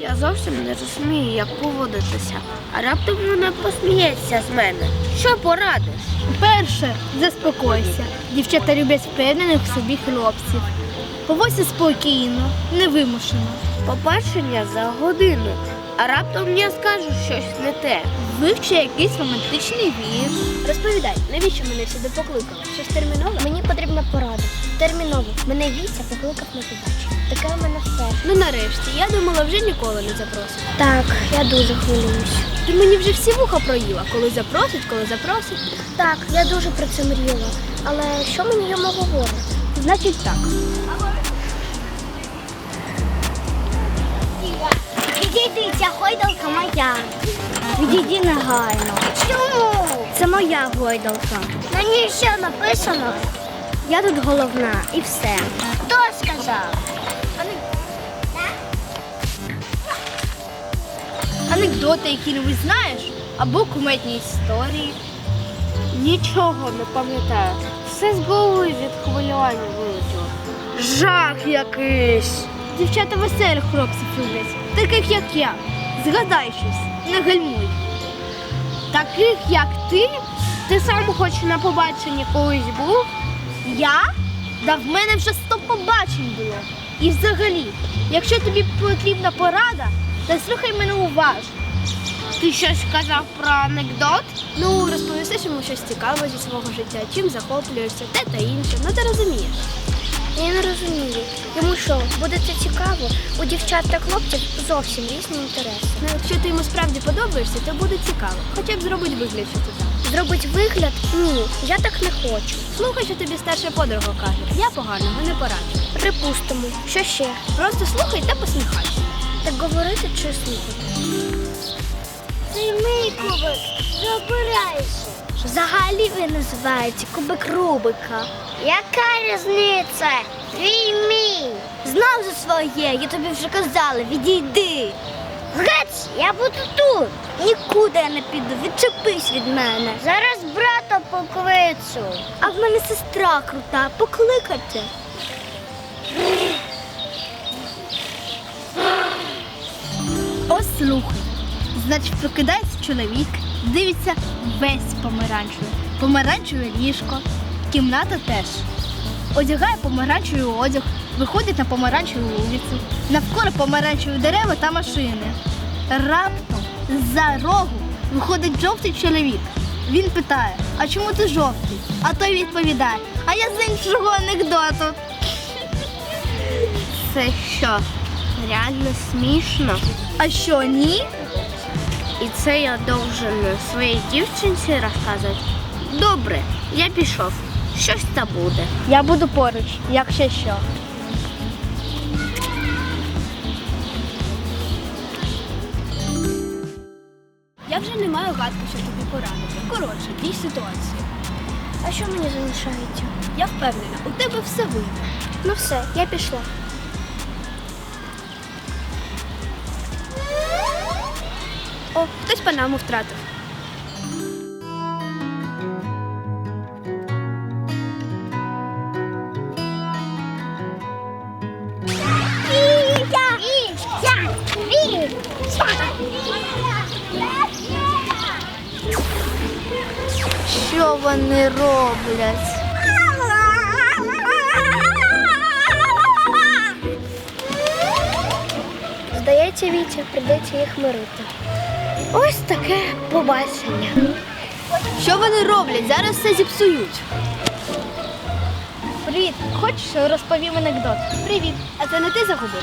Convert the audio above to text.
Я зовсім не розумію, як поводитися. А раптом вона посміється з мене. Що порадиш? Перше, заспокойся. Дівчата люблять впевнених в собі хлопців. Поводься спокійно, невимушено. Побачення за годину. А раптом я скажу щось не те. Вивчи якийсь романтичний вірш. Розповідай, навіщо мене сюди покликали? Щось термінове? Мені потрібна порада. Терміново. Мене Вітя покликав на побачення. Таке у мене все. Ну нарешті, я думала, вже ніколи не запросить. Так, я дуже хвилююсь. Ти мені вже всі вуха проїла, коли запросить, коли запросить. Так, я дуже про це мріяла. Але що мені йому говорить? Значить так. Відійди, ця гойдалка моя. Відійди негайно. Чому? Це моя гойдалка. На ній що написано? Я тут головна і все. Хто сказав? Анекдоти, які не знаєш, або куметні історії. Нічого не пам'ятаю. Все з голови від хвилювання вилетіло. Жах якийсь. Дівчата веселих хлопців люблять, таких як я. Згадай щось, не гальмуй. Таких як ти, Ти сам хоч на побаченні колись був? я? Да в мене вже сто побачень було. І взагалі, якщо тобі потрібна порада, то слухай мене уважно. Ти щось казав про анекдот? Ну, розповісиш йому щось цікаве зі свого життя, чим захоплюєшся, те та інше. Ну ти розумієш. Що, буде це цікаво? У дівчат та хлопців зовсім різні інтереси. Ну, якщо ти йому справді подобаєшся, то буде цікаво. Хоча б зробить вигляд, що ти так. Зробить вигляд? Ні, я так не хочу. Слухай, що тобі старша подруга каже. Я поганого не пораджу. Припустимо, що ще? Просто слухай та посміхайся. Так говорити чи слухати? Мій кубик, забирайся. Взагалі він називається кубик Рубика. Яка різниця? Твій Знав за своє, я тобі вже казала, відійди. Гець, я буду тут. Нікуди я не піду, відчепись від мене. Зараз брата покличу. А в мене сестра крута, покликати. Слухай. Значить, прокидається чоловік, дивиться весь помаранчевий. Помаранчеве ліжко, кімната теж. Одягає помаранчевий одяг, виходить на помаранчеву вулицю, навколо помаранчеві дерева та машини. Раптом з-за рогу виходить жовтий чоловік. Він питає, а чому ти жовтий? А той відповідає, а я з іншого анекдоту. Це що? Реально смішно. А що, ні? І це я должен своїй дівчинці розказувати. Добре, я пішов. Щось та буде. Я буду поруч, якщо що. Я вже не маю гадки, що тобі порадити. Коротше, дій ситуацію. А що мені залишається? Я впевнена, у тебе все вийде. Ну все, я пішла. О, хтось панаму втратив. Що вони роблять? Здається, Вітя, прийдеться їх мирити. Ось таке побачення. Що вони роблять? Зараз все зіпсують. Привіт, хочеш розповім анекдот? Привіт. А це не ти загубив?